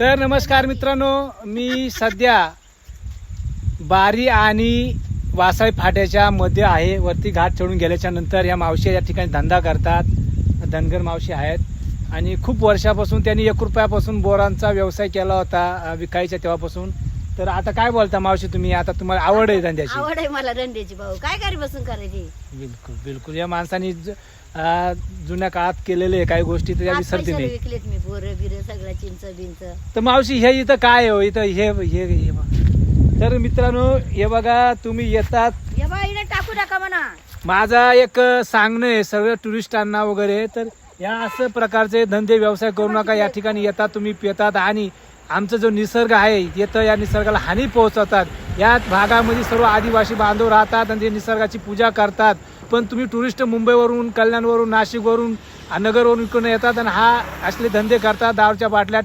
तर नमस्कार मित्रांनो मी सध्या बारी आणि वासाई फाट्याच्या मध्ये आहे. वरती घाट चढून गेल्याच्यानंतर या मावशी या ठिकाणी धंदा करतात. धनगर मावशी आहेत. आणि खूप वर्षापासून त्यांनी एक रुपयापासून बोरांचा व्यवसाय केला होता विकायच्या तेव्हापासून. तर आता काय बोलता मावशी तुम्ही? आता तुम्हाला आवड आहे धंद्याची. आवड आहे मला रंड्याची भाऊ. काय घरी बसून करायची? बिलकुल बिलकुल. या माणसाने ज- जुन्या काळात केलेले काही गोष्टी तर विसरते पैशाला नाही विकलेत मी बोर बिर सगळं चिंच बिंच. तर मावशी हे इथं काय आहे हो? इथं हे हे हे बघा. तर मित्रांनो हे बघा तुम्ही येतात. या बाईने टाकू टाका म्हणा. माझा एक सांगणं आहे सगळ्या टुरिस्टांना वगैरे तर या असं प्रकारचे धंदे व्यवसाय करू नका. या ठिकाणी येतात तुम्ही पितात आणि आमचा जो निसर्ग आहे येतं या निसर्गाला हानी पोहोचवतात. या भागामध्ये सर्व आदिवासी बांधव राहतात आणि ते निसर्गाची पूजा करतात. पण तुम्ही टुरिस्ट मुंबईवरून कल्याणवरून नाशिकवरून नगरवरून इकडून येतात आणि हा असले धंदे करतात दारूच्या बाटल्या